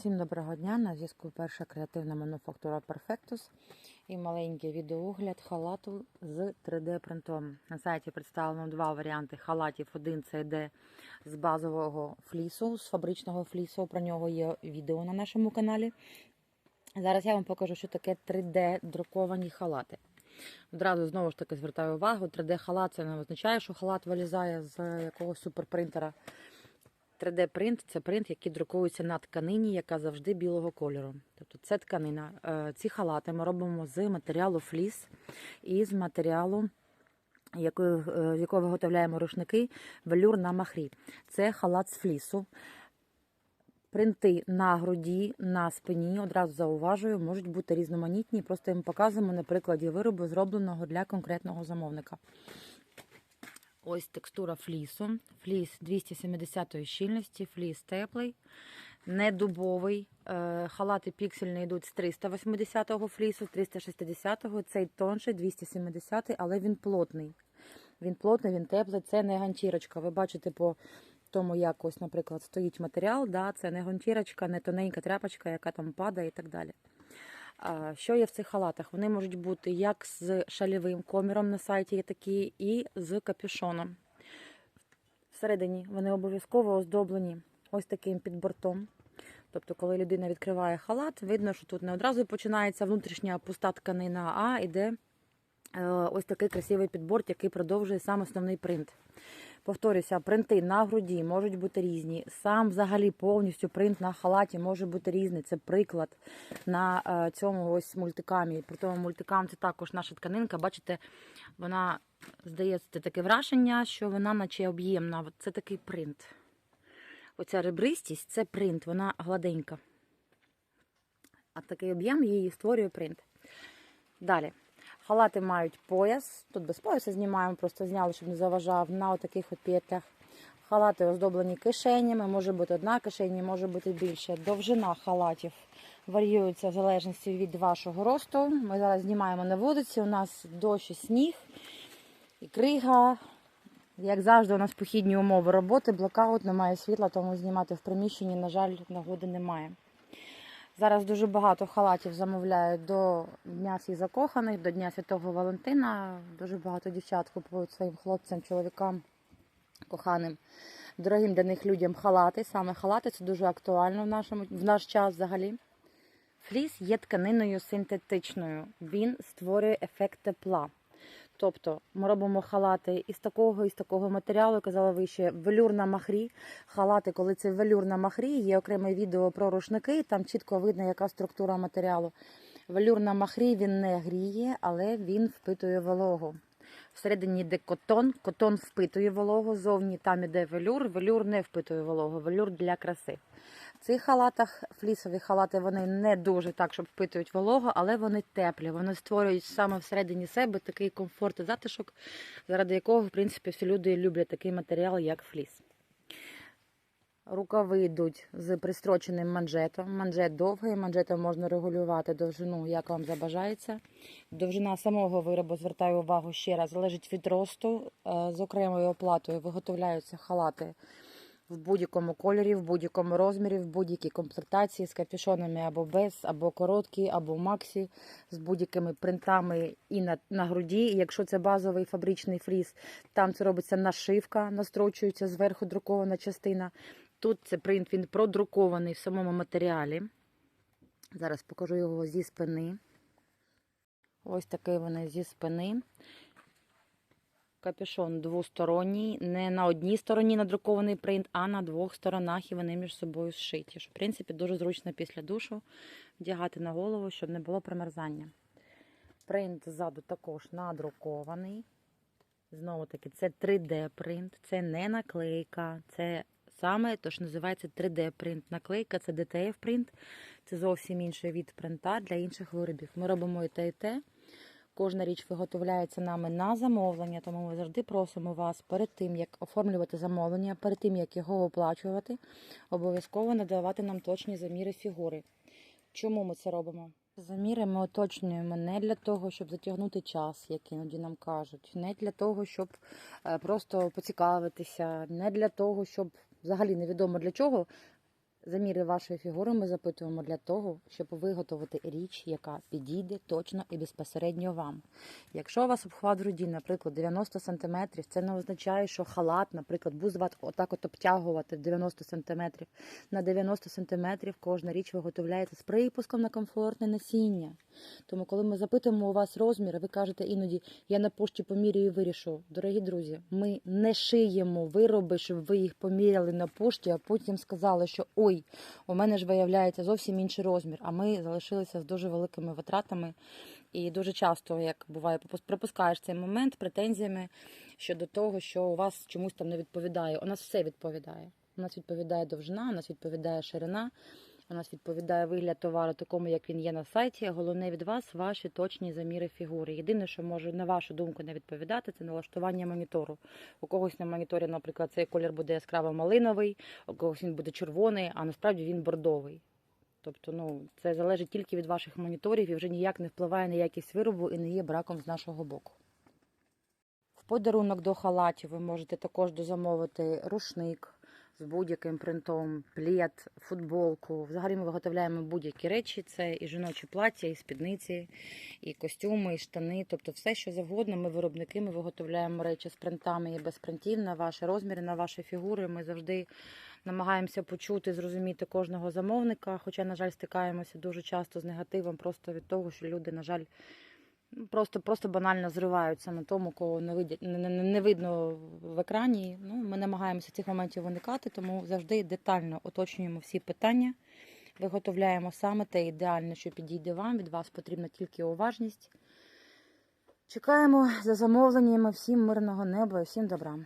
Всім доброго дня! На зв'язку перша креативна мануфактура Perfectus і маленький відеоогляд халату з 3D-принтом. На сайті представлено два варіанти халатів. Один це йде з базового флісу, з фабричного флісу. Про нього є відео на нашому каналі. Зараз я вам покажу, що таке 3D-друковані халати. Одразу знову ж таки звертаю увагу, 3D-халат це не означає, що халат вилізає з якогось суперпринтера. 3D-принт це принт, який друкується на тканині, яка завжди білого кольору. Тобто це тканина. Е, Ці халати ми робимо з матеріалу фліс і з матеріалу, якою, е, якого виготовляємо рушники, велюр на махрі. Це халат з флісу. Принти на груді, на спині, одразу зауважую, можуть бути різноманітні. Просто їм показуємо на прикладі виробу, зробленого для конкретного замовника. Ось текстура флісу. Фліс 270 щільності, фліс теплий, не дубовий. Е, Халати піксельні йдуть з 380-го флісу, з 360 цей тонший, 270 але він плотний. Він плотний, він теплий, це не ганчірочка. Ви бачите по тому, як ось, наприклад, стоїть матеріал, да, це не гончірочка, не тоненька тряпочка, яка там падає і так далі. Що є в цих халатах? Вони можуть бути як з шалівим коміром на сайті, є такі, і з капюшоном. Всередині вони обов'язково оздоблені ось таким підбортом. Тобто, коли людина відкриває халат, видно, що тут не одразу починається внутрішня пуста тканина, а йде е, ось такий красивий підборт, який продовжує сам основний принт. Повторюся, принти на груді можуть бути різні. Сам взагалі повністю принт на халаті може бути різний. Це приклад на е, цьому ось мультикамі. При тому мультикам це також наша тканинка. Бачите, вона здається таке враження, що вона наче об'ємна. Це такий принт. Оця ребристість це принт, вона гладенька. А такий об'єм її створює принт. Далі. Халати мають пояс. Тут без пояса знімаємо, просто зняли, щоб не заважав на отаких от петлях. Халати оздоблені кишенями, може бути одна кишеня, може бути більше. Довжина халатів варіюється в залежності від вашого росту. Ми зараз знімаємо на вулиці. У нас дощ і сніг і крига. Як завжди, у нас похідні умови роботи, блокаут, немає світла, тому знімати в приміщенні, на жаль, нагоди немає. Зараз дуже багато халатів замовляють до Дня всіх закоханих, до Дня Святого Валентина. Дуже багато дівчат купують своїм хлопцям, чоловікам, коханим, дорогим для них людям халати. Саме халати це дуже актуально в, нашому, в наш час взагалі. Фліс є тканиною синтетичною. Він створює ефект тепла. Тобто ми робимо халати із такого, із такого матеріалу, казала вище, велюр на махрі. Халати, коли це велюр на махрі, є окреме відео про рушники, там чітко видно, яка структура матеріалу. Велюр на махрі він не гріє, але він впитує вологу. Всередині йде котон, котон впитує вологу, зовні там іде велюр, велюр не впитує вологу, велюр для краси. В цих халатах, флісові халати, вони не дуже так, щоб впитують вологу, але вони теплі. Вони створюють саме всередині себе такий комфорт і затишок, заради якого, в принципі, всі люди люблять такий матеріал, як фліс. Рукави йдуть з пристроченим манжетом. Манжет довгий, манжетом можна регулювати довжину, як вам забажається. Довжина самого виробу, звертаю увагу ще раз, залежить від росту. Е, З окремою оплатою виготовляються халати в будь-якому кольорі, в будь-якому розмірі, в будь-якій комплектації з капюшонами або без, або короткі, або максі, з будь-якими принтами і на, на груді. І якщо це базовий фабричний фріз, там це робиться нашивка, настрочується зверху друкована частина. Тут це принт він продрукований в самому матеріалі. Зараз покажу його зі спини. Ось такий вони зі спини. Капюшон двосторонній, не на одній стороні надрукований принт, а на двох сторонах і вони між собою зшиті. Що, в принципі, дуже зручно після душу вдягати на голову, щоб не було примерзання. Принт ззаду також надрукований. Знову таки, це 3D-принт, це не наклейка, це саме те, що називається 3D-принт. Наклейка це DTF-принт, це зовсім інший від принта для інших виробів. Ми робимо і те, і те. Кожна річ виготовляється нами на замовлення, тому ми завжди просимо вас перед тим, як оформлювати замовлення, перед тим, як його оплачувати, обов'язково надавати нам точні заміри фігури. Чому ми це робимо? Заміри ми уточнюємо не для того, щоб затягнути час, як іноді нам кажуть, не для того, щоб е, просто поцікавитися, не для того, щоб взагалі невідомо для чого Заміри вашої фігури ми запитуємо для того, щоб виготовити річ, яка підійде точно і безпосередньо вам. Якщо у вас обхват груді, наприклад, 90 см, це не означає, що халат, наприклад, бузват отак от обтягувати 90 см. На 90 см кожна річ виготовляється з припуском на комфортне носіння. Тому, коли ми запитуємо у вас розміри, ви кажете іноді, я на пошті поміряю і вирішу. Дорогі друзі, ми не шиємо вироби, щоб ви їх поміряли на пошті, а потім сказали, що ой, у мене ж виявляється зовсім інший розмір. А ми залишилися з дуже великими витратами. І дуже часто, як буває, пропускаєш цей момент претензіями щодо того, що у вас чомусь там не відповідає. У нас все відповідає. У нас відповідає довжина, у нас відповідає ширина. У нас відповідає вигляд товару такому, як він є на сайті. Головне від вас ваші точні заміри фігури. Єдине, що може на вашу думку не відповідати, це налаштування монітору. У когось на моніторі, наприклад, цей колір буде яскраво малиновий, у когось він буде червоний, а насправді він бордовий. Тобто, ну це залежить тільки від ваших моніторів і вже ніяк не впливає на якість виробу і не є браком з нашого боку. В подарунок до халатів ви можете також дозамовити рушник з будь-яким принтом, плед, футболку. Взагалі ми виготовляємо будь-які речі. Це і жіночі плаття, і спідниці, і костюми, і штани. Тобто все, що завгодно. Ми виробники, ми виготовляємо речі з принтами і без принтів на ваші розміри, на ваші фігури. Ми завжди намагаємося почути, зрозуміти кожного замовника. Хоча, на жаль, стикаємося дуже часто з негативом, просто від того, що люди, на жаль, просто, просто банально зриваються на тому, кого не, видять, не, не, видно в екрані. Ну, ми намагаємося цих моментів уникати, тому завжди детально уточнюємо всі питання. Виготовляємо саме те ідеальне, що підійде вам. Від вас потрібна тільки уважність. Чекаємо за замовленнями. Всім мирного неба і всім добра.